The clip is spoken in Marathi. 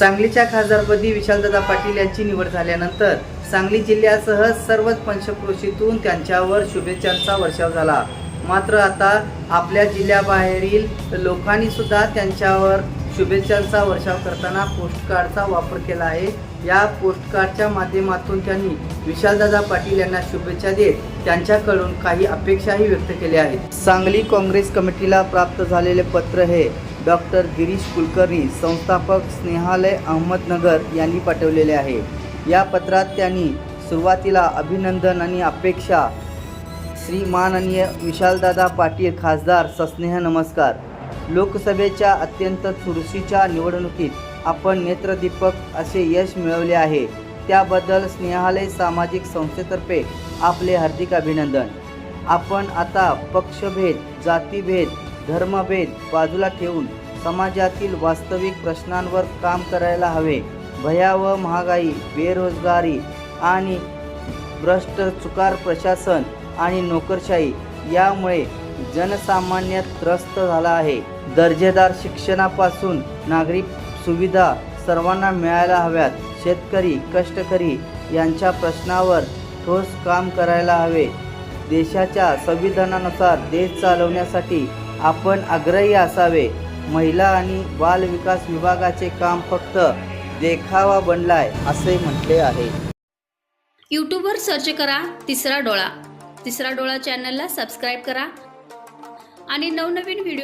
सांगलीच्या खासदारपदी विशालदादा पाटील यांची निवड झाल्यानंतर सांगली जिल्ह्यासह सर्वच पंचक्रोशीतून त्यांच्यावर शुभेच्छांचा वर्षाव झाला. मात्र आता आपल्या जिल्ह्याबाहेरील लोकांनी सुद्धा त्यांच्यावर शुभेच्छांचा वर्षाव करताना पोस्टकार्डचा वापर केला आहे. या पोस्टकार्डच्या माध्यमातून त्यांनी विशालदादा पाटील यांना शुभेच्छा देत त्यांच्याकडून काही अपेक्षाही व्यक्त केल्या आहेत. सांगली काँग्रेस कमिटीला प्राप्त झालेले पत्र हे डॉक्टर गिरीश कुलकर्णी संस्थापक स्नेहालय अहमदनगर यांनी पाठवलेले आहे. या पत्रात त्यांनी सुरुवातीला अभिनंदन आणि अपेक्षा श्री माननीय विशालदादा पाटील खासदार सस्नेह नमस्कार. लोकसभेच्या अत्यंत चुरशीच्या निवडणुकीत आपण नेत्रदीपक असे यश मिळवले आहे. त्याबद्दल स्नेहालय सामाजिक संस्थेतर्फे आपले हार्दिक अभिनंदन. आपण आता पक्षभेद जातीभेद धर्मभेद बाजूला ठेवून समाजातील वास्तविक प्रश्नांवर काम करायला हवे. भयावह महागाई बेरोजगारी आणि भ्रष्ट चुकार प्रशासन आणि नोकरशाही यामुळे जनसामान्य त्रस्त झाला आहे. दर्जेदार शिक्षणापासून नागरिक सुविधा सर्वांना मिळायला हव्यात. शेतकरी कष्टकरी यांच्या प्रश्नावर ठोस काम करायला हवे. देशाच्या संविधानानुसार देश चालवण्यासाठी आपण आग्रही असावे. महिला आणि बाल विकास विभागाचे काम फक्त देखावा बनलाय असे म्हटले आहे. यूट्यूबवर सर्च करा तिसरा डोळा. तिसरा डोळा चॅनलला सबस्क्राईब करा. आणि नवनवीन व्हिडिओ